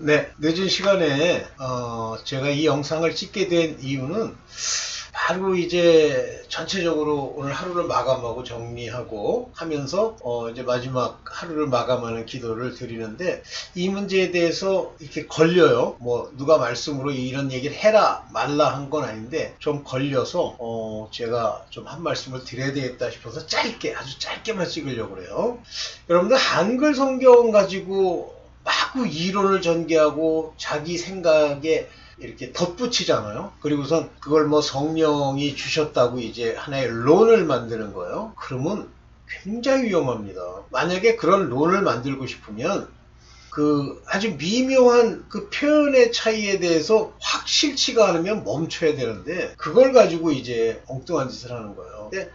네, 늦은 시간에 어, 제가 이 영상을 찍게 된 이유는 바로 이제 전체적으로 오늘 하루를 마감하고 정리하고 하면서 어, 이제 마지막 하루를 마감하는 기도를 드리는데 이 문제에 대해서 이렇게 걸려요. 뭐 누가 말씀으로 이런 얘기를 해라 말라 한 건 아닌데 좀 걸려서 어, 제가 좀 한 말씀을 드려야 되겠다 싶어서 짧게 아주 짧게만 찍으려고 그래요. 여러분들 한글 성경 가지고 마구 이론을 전개하고 자기 생각에 이렇게 덧붙이잖아요. 그리고선 그걸 뭐 성령이 주셨다고 이제 하나의 론을 만드는 거예요. 그러면 굉장히 위험합니다. 만약에 그런 론을 만들고 싶으면 그 아주 미묘한 그 표현의 차이에 대해서 확실치가 않으면 멈춰야 되는데 그걸 가지고 이제 엉뚱한 짓을 하는 거예요. 근데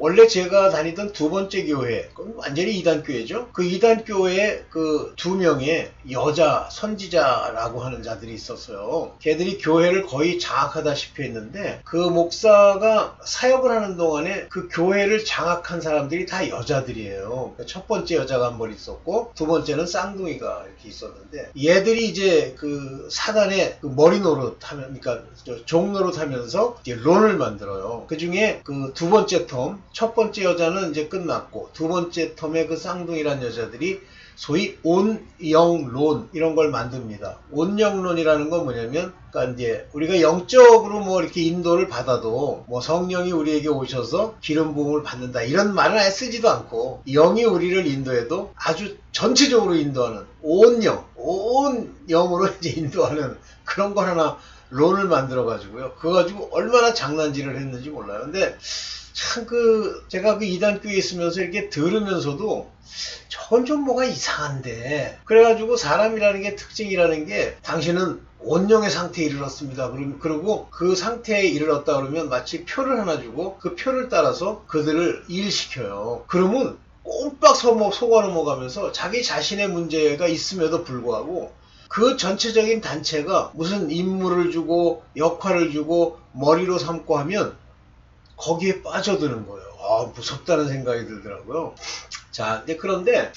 원래 제가 다니던 두 번째 교회, 그건 완전히 이단 교회죠. 그 이단 교회에 그 두 명의 여자 선지자라고 하는 자들이 있었어요. 걔들이 교회를 거의 장악하다시피 했는데 그 목사가 사역을 하는 동안에 그 교회를 장악한 사람들이 다 여자들이에요. 그첫 번째 여자가 한 번 있었고 두 번째는 쌍둥이가 이렇게 있었는데 얘들이 이제 그 사단의 그 머리 노릇 하면 그러니까 저종 노릇 하면서 론을 만들어요. 그 중에 그 두 번째 텀, 첫 번째 여자는 이제 끝났고 두 번째 텀의 그 쌍둥이란 여자들이 소위 온영론 이런 걸 만듭니다. 온영론이라는 건 뭐냐면, 그러니까 이제 우리가 영적으로 뭐 이렇게 인도를 받아도 뭐 성령이 우리에게 오셔서 기름 부음을 받는다 이런 말은 아예 쓰지도 않고 영이 우리를 인도해도 아주 전체적으로 인도하는 온영, 온 영으로 이제 인도하는 그런 걸 하나 론을 만들어 가지고요. 그거 가지고 얼마나 장난질을 했는지 몰라요. 근데 참 그 제가 그 이단 교회에 있으면서 이렇게 들으면서도 저건 좀 뭐가 이상한데 그래가지고 사람이라는 게 특징이라는 게 당신은 온영의 상태에 이르렀습니다. 그럼 그리고 그 상태에 이르렀다 그러면 마치 표를 하나 주고 그 표를 따라서 그들을 일시켜요. 그러면 꼼빡 서머 속아 넘어가면서 자기 자신의 문제가 있음에도 불구하고 그 전체적인 단체가 무슨 임무를 주고 역할을 주고 머리로 삼고 하면 거기에 빠져드는 거예요. 아, 무섭다는 생각이 들더라고요. 자, 근데 그런데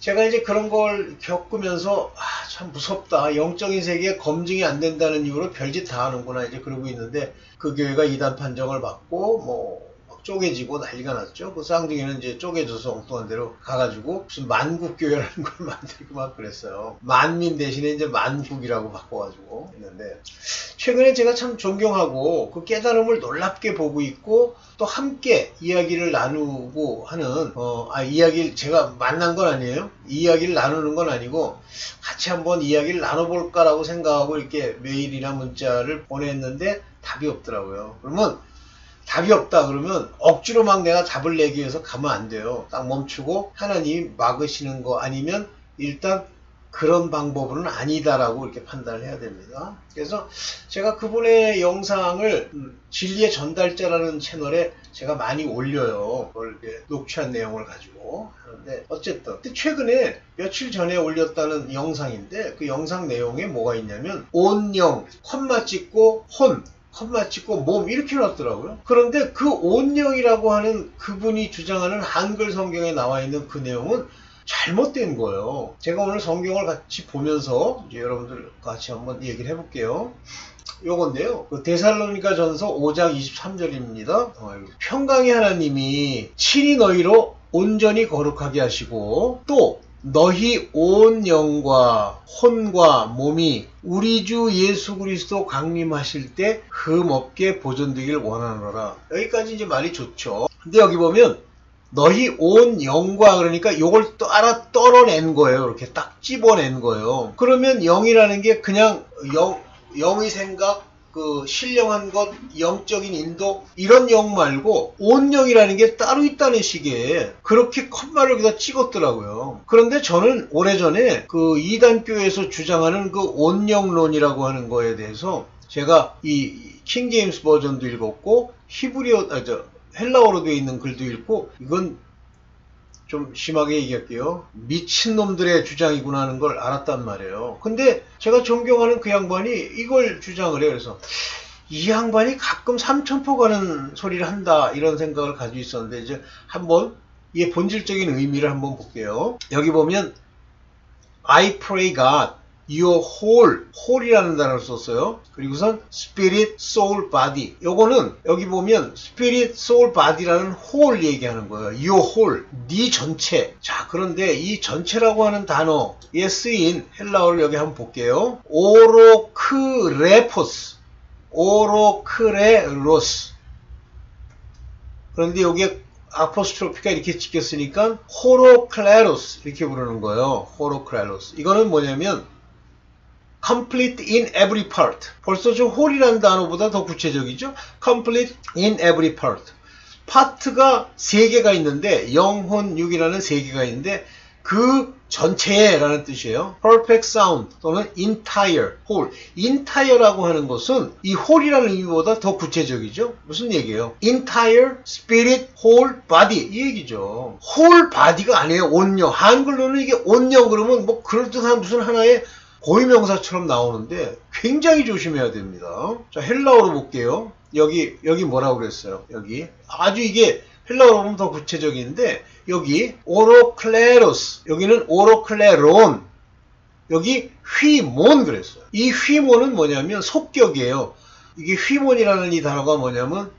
제가 이제 그런 걸 겪으면서 아, 참 무섭다. 영적인 세계에 검증이 안 된다는 이유로 별짓 다 하는구나 이제 그러고 있는데 그 교회가 이단 판정을 받고 뭐막 쪼개지고 난리가 났죠. 그 쌍둥이는 이제 쪼개져서 엉뚱한 데로 가가지고 무슨 만국교회라는 걸 만들고 막 그랬어요. 만민 대신에 이제 만국이라고 바꿔가지고 했는데 최근에 제가 참 존경하고 그 깨달음을 놀랍게 보고 있고 또 함께 이야기를 나누고 하는 어, 아 이야기를 제가 만난 건 아니에요. 이야기를 나누는 건 아니고 같이 한번 이야기를 나눠볼까라고 생각하고 이렇게 메일이나 문자를 보냈는데 답이 없더라고요. 그러면 답이 없다 그러면 억지로 막 내가 답을 내기 위해서 가면 안 돼요. 딱 멈추고 하나님이 막으시는 거 아니면 일단 그런 방법은 아니다라고 이렇게 판단을 해야 됩니다. 그래서 제가 그분의 영상을 음, 진리의 전달자라는 채널에 제가 많이 올려요. 그걸 녹취한 내용을 가지고 하는데 어쨌든 최근에 며칠 전에 올렸다는 영상인데 그 영상 내용에 뭐가 있냐면 온영 컴마 찍고 혼 컴마 찍고 몸 이렇게 놨더라고요. 그런데 그 온영이라고 하는 그분이 주장하는 한글 성경에 나와 있는 그 내용은 잘못된 거예요. 제가 오늘 성경을 같이 보면서 여러분들 같이 한번 얘기를 해볼게요. 요건데요. 그 데살로니가 전서 5장 23절입니다. 평강의 하나님이 친히 너희로 온전히 거룩하게 하시고 또 너희 온 영과 혼과 몸이 우리 주 예수 그리스도 강림하실 때 흠없게 보존되길 원하노라. 여기까지 이제 말이 좋죠. 근데 여기 보면 너희 온 영과 그러니까 요걸 또 알아 떨어낸 거예요. 이렇게 딱 집어낸 거예요. 그러면 영이라는 게 그냥 영, 영의 생각, 그 신령한 것, 영적인 인도 이런 영 말고 온 영이라는 게 따로 있다는 식의 그렇게 컴마를 여기다 찍었더라고요. 그런데 저는 오래전에 그 이단 교회에서 주장하는 그 온영론이라고 하는 거에 대해서 제가 이 킹제임스 버전도 읽었고 히브리어 아, 저 헬라어로 되어 있는 글도 읽고 이건 좀 심하게 얘기할게요. 미친놈들의 주장이구나 하는 걸 알았단 말이에요. 근데 제가 존경하는 그 양반이 이걸 주장을 해요. 그래서 이 양반이 가끔 삼천포 가는 소리를 한다 이런 생각을 가지고 있었는데 이제 한번 이 본질적인 의미를 한번 볼게요. 여기 보면 I pray God your whole, whole이라는 단어를 썼어요. 그리고선 spirit, soul, body. 요거는 여기 보면 spirit, soul, body라는 whole 얘기하는 거예요. your whole, 네 전체. 자, 그런데 이 전체라고 하는 단어에 쓰인 헬라어를 여기 한번 볼게요. 오로크레포스, 오로크레로스. 그런데 여기에 아포스트로피가 이렇게 찍혔으니까 호로클레로스 이렇게 부르는 거예요. 호로클레로스. 이거는 뭐냐면 complete in every part. 벌써 저 whole이라는 단어보다 더 구체적이죠. complete in every part. 파트가 세 개가 있는데 영혼 6이라는 세 개가 있는데 그 전체라는 뜻이에요. perfect sound 또는 entire, whole. entire라고 하는 것은 이 whole이라는 의미보다 더 구체적이죠. 무슨 얘기예요? entire, spirit, whole, body 이 얘기죠. whole body가 아니에요. 온영. 한글로는 이게 온영 그러면 뭐 그럴듯한 무슨 하나의 고유명사처럼 나오는데 굉장히 조심해야 됩니다. 자 헬라어로 볼게요. 여기 여기 뭐라고 그랬어요? 여기 아주 이게 헬라어로 보면 더 구체적인데 여기 오로클레로스 여기는 오로클레론 여기 휘몬 그랬어요. 이 휘몬은 뭐냐면 속격이에요. 이게 휘몬이라는 이 단어가 뭐냐면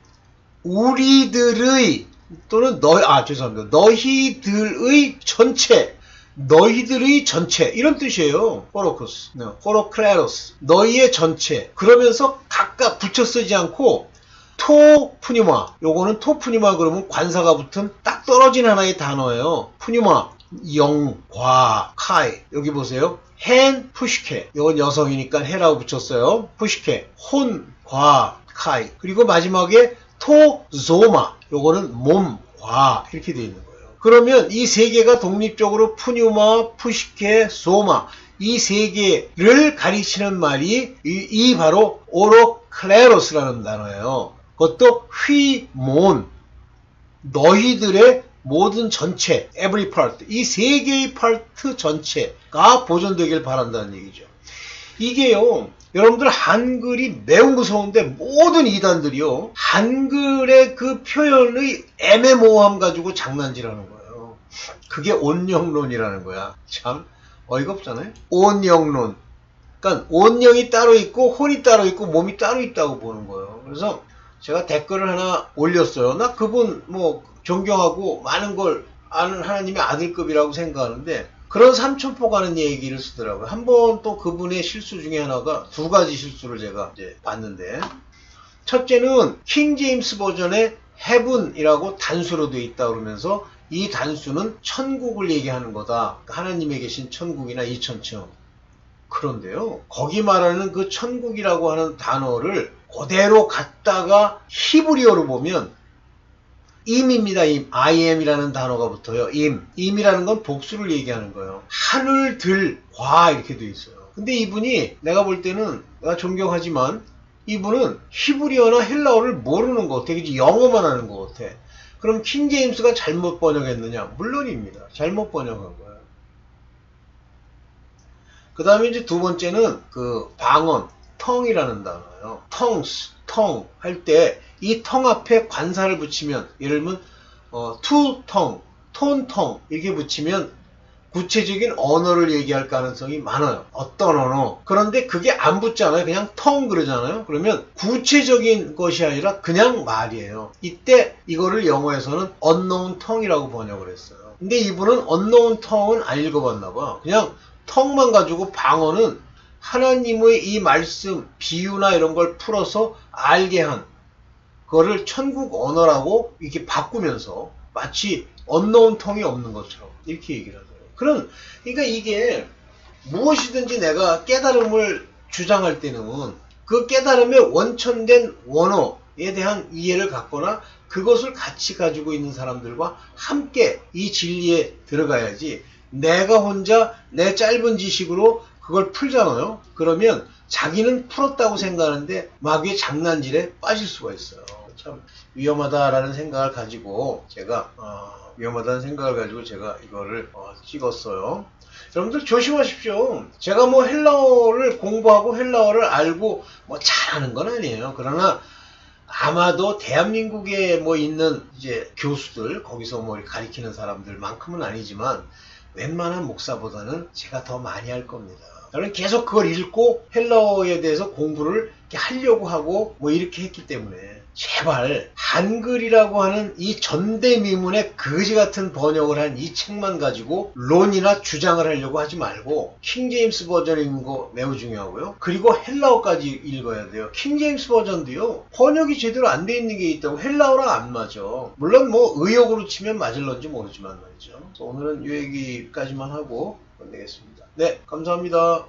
우리들의 또는 너, 아, 죄송합니다. 너희들의 전체, 너희들의 전체, 이런 뜻이에요. 호로코스, 네, 호로클레로스. 너희의 전체. 그러면서 각각 붙여 쓰지 않고, 토 푸니마. 요거는 토 푸니마 그러면 관사가 붙은 딱 떨어진 하나의 단어예요. 푸니마. 영, 과, 카이. 여기 보세요. 헨, 푸시케. 이건 여성이니까 해라고 붙였어요. 푸시케. 혼, 과, 카이. 그리고 마지막에 토, 조마. 요거는 몸, 과. 이렇게 되어 있는. 그러면 이 세 개가 독립적으로 푸뉴마, 푸시케, 소마. 이 세 개를 가리치는 말이 이, 이 바로 오로클레로스라는 단어예요. 그것도 휘몬. 너희들의 모든 전체, every part, 이 세 개의 파트 전체가 보존되길 바란다는 얘기죠. 이게요, 여러분들 한글이 매우 무서운데 모든 이단들이요, 한글의 그 표현의 애매모호함 가지고 장난질하는 거예요. 그게 온영론이라는 거야. 참 어이가 없잖아요. 온영론. 그러니까 온영이 따로 있고 혼이 따로 있고 몸이 따로 있다고 보는 거예요. 그래서 제가 댓글을 하나 올렸어요. 나 그분 뭐 존경하고 많은 걸 아는 하나님의 아들급이라고 생각하는데 그런 삼천포 가는 얘기를 쓰더라고요. 한 번 또 그분의 실수 중에 하나가 두 가지 실수를 제가 이제 봤는데 첫째는 킹 제임스 버전의 heaven이라고 단수로 되어 있다 그러면서 이 단수는 천국을 얘기하는 거다. 하나님에 계신 천국이나 이천층. 그런데요. 거기 말하는 그 천국이라고 하는 단어를 그대로 갖다가 히브리어로 보면 임입니다. 임. I am이라는 단어가 붙어요. 임. 임이라는 건 복수를 얘기하는 거예요. 하늘들 과 이렇게 돼 있어요. 근데 이분이 내가 볼 때는 내가 존경하지만 이분은 히브리어나 헬라어를 모르는 것 같아. 그지 영어만 하는 것 같아. 그럼 킹 제임스가 잘못 번역했느냐? 물론입니다. 잘못 번역한 거예요. 그 다음에 이제 두 번째는 그 방언, 텅이라는 단어예요. 텅스, 텅 할 때 이 텅 앞에 관사를 붙이면 예를 들면 어, 투 텅, 톤텅 이렇게 붙이면 구체적인 언어를 얘기할 가능성이 많아요. 어떤 언어. 그런데 그게 안 붙잖아요. 그냥 텅 그러잖아요. 그러면 구체적인 것이 아니라 그냥 말이에요. 이때 이거를 영어에서는 unknown tongue이라고 번역을 했어요. 근데 이분은 unknown tongue은 안 읽어봤나 봐. 그냥 텅만 가지고 방언은 하나님의 이 말씀, 비유나 이런 걸 풀어서 알게 한 그거를 천국 언어라고 이렇게 바꾸면서 마치 언노운 텅이 없는 것처럼 이렇게 얘기를 하더라고요. 그런 그러니까 이게 무엇이든지 내가 깨달음을 주장할 때는 그 깨달음의 원천된 원어에 대한 이해를 갖거나 그것을 같이 가지고 있는 사람들과 함께 이 진리에 들어가야지 내가 혼자 내 짧은 지식으로 그걸 풀잖아요. 그러면 자기는 풀었다고 생각하는데 마귀의 장난질에 빠질 수가 있어요. 참 위험하다라는 생각을 가지고 제가 어, 위험하다는 생각을 가지고 제가 이거를 어, 찍었어요. 여러분들 조심하십시오. 제가 뭐 헬라어를 공부하고 헬라어를 알고 뭐 잘하는 건 아니에요. 그러나 아마도 대한민국에 뭐 있는 이제 교수들 거기서 뭐 가리키는 사람들만큼은 아니지만 웬만한 목사보다는 제가 더 많이 할 겁니다. 저는 계속 그걸 읽고 헬라어에 대해서 공부를 하려고 하고 뭐 이렇게 했기 때문에 제발 한글이라고 하는 이 전대미문의 거지 같은 번역을 한 이 책만 가지고 론이나 주장을 하려고 하지 말고 킹제임스 버전인 거 매우 중요하고요. 그리고 헬라어까지 읽어야 돼요. 킹제임스 버전도요. 번역이 제대로 안 돼 있는 게 있다고 헬라어랑 안 맞아. 물론 뭐 의역으로 치면 맞을런지 모르지만 말이죠. 오늘은 이 얘기까지만 하고 끝내겠습니다. 네, 감사합니다.